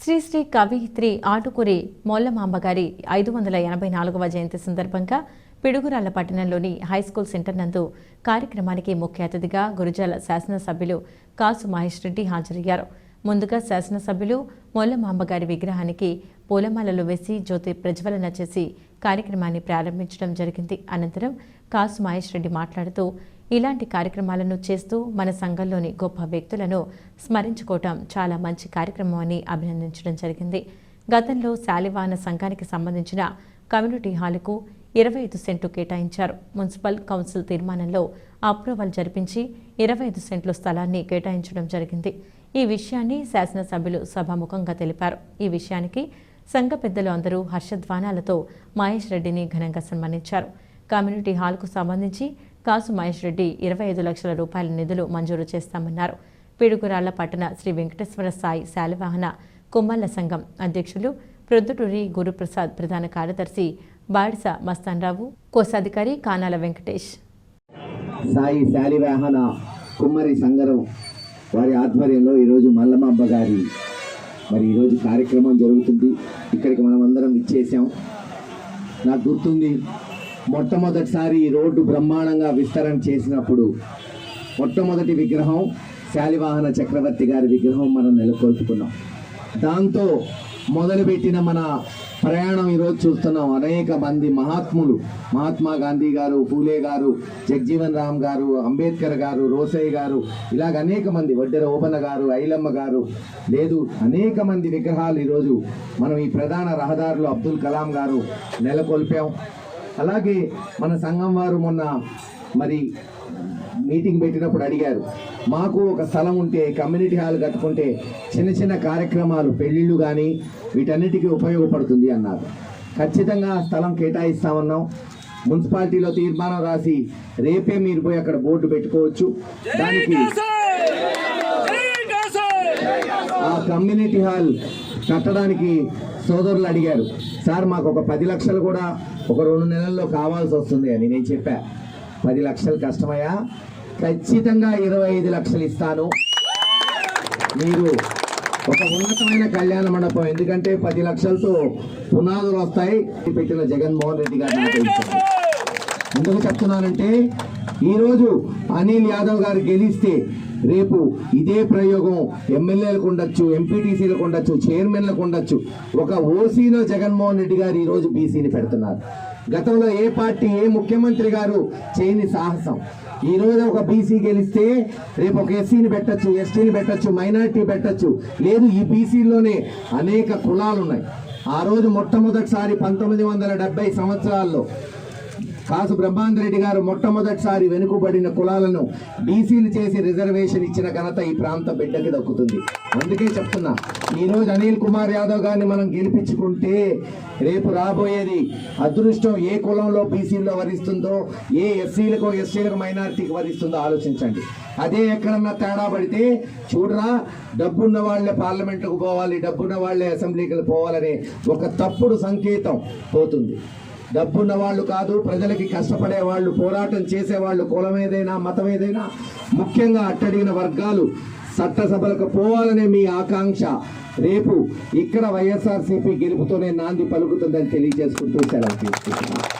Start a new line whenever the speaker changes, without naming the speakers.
శ్రీ శ్రీ కవిత్రి ఆటుకూరి మోల్లమాంబ గారి ఐదు వందల ఎనభై నాలుగవ జయంతి సందర్భంగా పిడుగురాళ్ళ పట్టణంలోని హైస్కూల్ సెంటర్ నందు కార్యక్రమానికి ముఖ్య అతిథిగా గురుజాల శాసనసభ్యులు కాసు మహేష్ రెడ్డి హాజరయ్యారు. ముందుగా శాసనసభ్యులు మోల్లమాంబ గారి విగ్రహానికి పూలమాలలు వేసి జ్యోతి ప్రజ్వలన చేసి కార్యక్రమాన్ని ప్రారంభించడం జరిగింది. అనంతరం కాసు మహేష్ రెడ్డి మాట్లాడుతూ ఇలాంటి కార్యక్రమాలను చేస్తూ మన సంఘంలోని గొప్ప వ్యక్తులను స్మరించుకోవటం చాలా మంచి కార్యక్రమం అని అభినందించడం జరిగింది. గతంలో శాలివాన సంఘానికి సంబంధించిన కమ్యూనిటీ హాలుకు ఇరవై ఐదు సెంటు కేటాయించారు. మున్సిపల్ కౌన్సిల్ తీర్మానంలో అప్రూవల్ జరిపించి ఇరవై ఐదు సెంట్ల స్థలాన్ని కేటాయించడం జరిగింది. ఈ విషయాన్ని శాసనసభ్యులు సభాముఖంగా తెలిపారు. ఈ విషయానికి సంఘ పెద్దలు అందరూ హర్షధ్వానాలతో మహేష్ రెడ్డిని ఘనంగా సన్మానించారు. కమ్యూనిటీ హాల్కు సంబంధించి కాసు మహేష్ రెడ్డి ఇరవై ఐదు లక్షల రూపాయల నిధులు మంజూరు చేస్తామన్నారు. పిడుగురాళ్ళ పట్టణ శ్రీ వెంకటేశ్వర సాయి శాలివాహన కుమ్మల్ల సంఘం అధ్యక్షులు ప్రొద్దుటూరి గురుప్రసాద్ ప్రధాన కార్యదర్శి బాడిస మస్తాన్రావు కోశాధికారి కానాల వెంకటేష్.
సాయి శాలివాహన కుమ్మరి సంగరం వారి ఆధ్వర్యంలో ఈరోజు మల్లమాంబ గారి మరి ఈరోజు కార్యక్రమం జరుగుతుంది. ఇక్కడికి మనం అందరం ఇచ్చేసాం నాకు గుర్తుంది మొట్టమొదటిసారి ఈ రోడ్డు బ్రహ్మాండంగా విస్తరణ చేసినప్పుడు మొట్టమొదటి విగ్రహం శాలివాహన చక్రవర్తి గారి విగ్రహం మనం నెలకొల్పుకున్నాం. దాంతో మొదలుపెట్టిన మన ప్రయాణం ఈరోజు చూస్తున్నాం. అనేక మంది మహాత్ములు మహాత్మా గాంధీ గారు పూలే గారు జగ్జీవన్ రామ్ గారు అంబేద్కర్ గారు రోసయ్య గారు ఇలాగ అనేక మంది వడ్డెర ఓబన్న గారు ఐలమ్మ గారు. లేదు అనేక మంది విగ్రహాలు ఈరోజు మనం ఈ ప్రధాన రహదారులు అబ్దుల్ కలాం గారు నెలకొల్పాం. అలాగే మన సంఘం వారు మొన్న మరి మీటింగ్ పెట్టినప్పుడు అడిగారు మాకు ఒక స్థలం ఉంటే కమ్యూనిటీ హాల్ కట్టుకుంటే చిన్న చిన్న కార్యక్రమాలు పెళ్ళిళ్ళు కానీ వీటన్నిటికీ ఉపయోగపడుతుంది అన్నారు. ఖచ్చితంగా ఆ స్థలం కేటాయిస్తామన్నాం. మున్సిపాలిటీలో తీర్మానం రాసి రేపే మీరు పోయి అక్కడ బోర్డు పెట్టుకోవచ్చు. దానికి ఆ కమ్యూనిటీ హాల్ కట్టడానికి సోదరులు అడిగారు సార్ మాకు ఒక పది లక్షలు కూడా ఒక రెండు నెలల్లో కావాల్సి వస్తుంది అని నేను చెప్పా. పది లక్షలు కష్టమయ్యా. ఖచ్చితంగా ఇరవై ఐదు లక్షలు ఇస్తాను. మీరు ఒక ఉన్నతమైన కళ్యాణ మండపం ఎందుకంటే పది లక్షలతో పునాదులు వస్తాయి. పెట్టిన జగన్మోహన్ రెడ్డి గారు నాకు ఇచ్చారు. ఎందుకు చెప్తున్నానంటే ఈరోజు అనిల్ యాదవ్ గారు గెలిస్తే రేపు ఇదే ప్రయోగం ఎమ్మెల్యేలకు ఉండొచ్చు ఎంపీటీసీలకు ఉండొచ్చు చైర్మన్లకు ఉండొచ్చు. ఒక ఓసీలో జగన్మోహన్ రెడ్డి గారు ఈరోజు బీసీని పెడుతున్నారు. గతంలో ఏ పార్టీ ఏ ముఖ్యమంత్రి గారు చేయని సాహసం? ఈ రోజు ఒక బీసీ గెలిస్తే రేపు ఒక ఎస్సీని పెట్టచ్చు ఎస్టీని పెట్టచ్చు మైనారిటీ పెట్టచ్చు. లేదు ఈ బీసీలోనే అనేక కులాలు ఉన్నాయి ఆ రోజు మొట్టమొదటిసారి పంతొమ్మిది వందల డెబ్బై సంవత్సరాల్లో కాసు బ్రహ్మాందరెడ్డి గారు మొట్టమొదటిసారి వెనుకబడిన కులాలను బీసీలు చేసి రిజర్వేషన్ ఇచ్చిన ఘనత ఈ ప్రాంత బిడ్డకి దక్కుతుంది. అందుకే చెప్తున్నా ఈ రోజు అనిల్ కుమార్ యాదవ్ గారిని మనం గెలిపించుకుంటే రేపు రాబోయేది అదృష్టం ఏ కులంలో బీసీల్లో వరిస్తుందో ఏ ఎస్సీలకు ఎస్సీలకు మైనారిటీకి వరిస్తుందో ఆలోచించండి. అదే ఎక్కడన్నా తేడా పడితే చూడరా డబ్బున్న వాళ్ళే పార్లమెంట్కు పోవాలి డబ్బున్న వాళ్ళే అసెంబ్లీకి పోవాలనే ఒక తప్పుడు సంకేతం పోతుంది. డబ్బున్న వాళ్ళు కాదు ప్రజలకి కష్టపడే వాళ్ళు పోరాటం చేసేవాళ్ళు కులం ఏదైనా మతం ఏదైనా ముఖ్యంగా అట్టడిగిన వర్గాలు చట్టసభలకు పోవాలనే మీ ఆకాంక్ష. రేపు ఇక్కడ వైఎస్ఆర్సీపీ గెలుపుతోనే నాంది పలుకుతుందని తెలియజేసుకుంటూ సెలవు తీసుకుంటున్నాను.